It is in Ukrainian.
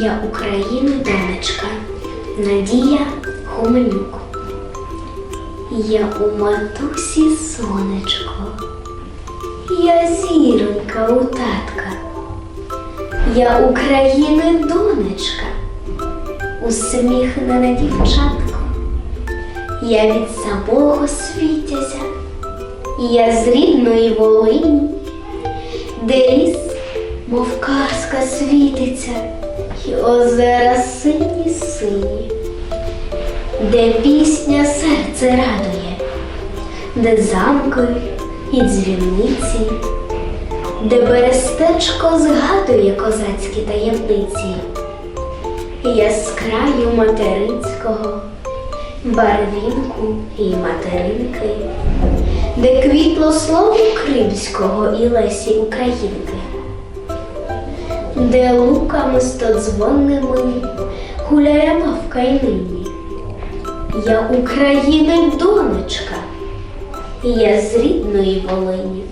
Я України донечка Надія Хоменюк. Я у матусі сонечко, я зіронька у татка, я України донечка, усміхнена дівчатко, я від самого світязя, я з рідної Волині, де ліс, мов казка світиться, і озера сині сині, де пісня серце радує, де замки і дзвіниці, де берестечко згадує козацькі таємниці. Я з краю материнського, барвінку і материнки, де квітло слово кримського і Лесі Українки, де луками стодзвонними гуляє мавка й нині. Я України донечка, я з рідної Волині.